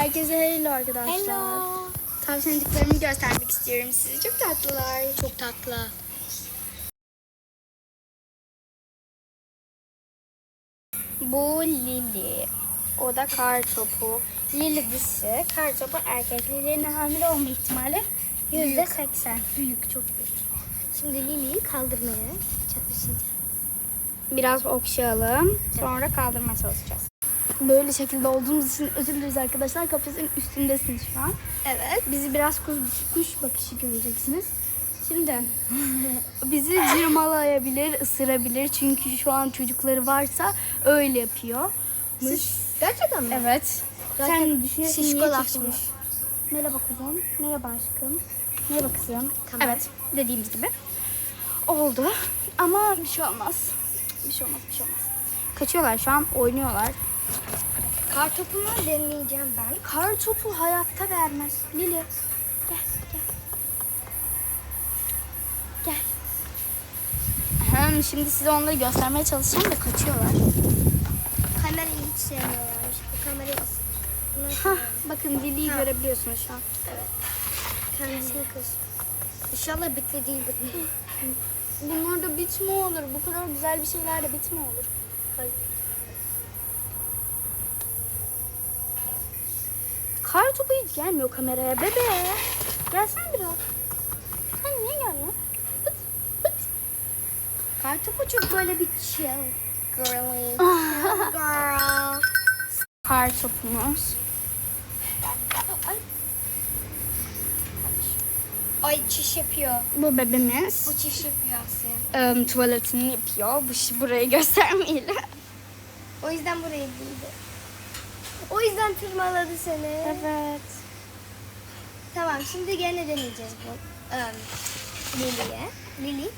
Herkese hello arkadaşlar. Hello. Tavşancıklarımı göstermek istiyorum size. Çok tatlılar. Çok tatlı. Bu Lili. O da kar topu. Lili dişi, kar topu erkek. Lili'nin hamile olma ihtimali yüzde seksen. Büyük, çok büyük. Şimdi Lili'yi kaldırmaya çalışacağız. Biraz okşayalım. Sonra kaldırmaya çalışacağız. Böyle şekilde olduğumuz için özür dileriz arkadaşlar. Kafesin üstündesiniz şu an. Evet. Bizi biraz kuş, kuş bakışı göreceksiniz. Şimdi bizi cırmalayabilir, ısırabilir. Çünkü şu an çocukları varsa öyle yapıyor. Siz, Gerçekten mi? evet. Zaten Sen düşünüyorsun şişkolaşmış. Merhaba kuzum. Merhaba aşkım. Merhaba kızım. Tamam. Evet. Dediğimiz gibi. Oldu. Ama bir şey olmaz. Bir şey olmaz, bir şey olmaz. Kaçıyorlar şu an, oynuyorlar. Kar topunu deneyeceğim ben. Kar topu hayatta vermez. Lili gel gel. Gel. Hem şimdi size onları göstermeye çalışacağım da kaçıyorlar. Kamerayı hiç sevmiyorlarmış. Bu kamerayı Hah, bakın Lili'yi görebiliyorsunuz şu an. Evet. Kendisini kız. İnşallah bitli değildir. Bunlar da bit mi olur? Bu kadar güzel bir şeyler de bit mi olur? Hayır. Kar topu hiç gelmiyor kameraya bebe. Gelsene biraz. Sen niye gelmiyorsun? Pıt, pıt. Kar topu çok böyle bir chill. Girly. Girl. Kar topumuz. Ay. Çiş yapıyor. Bu bebemiz. Bu çiş yapıyor Asya. Em, tuvaletini yapıyor. Bu burayı göstermeyelim. O yüzden buraya girdi. O yüzden tırmaladı seni. Evet. Tamam şimdi gene deneyeceğiz bu. Um, Lili'ye. Lili.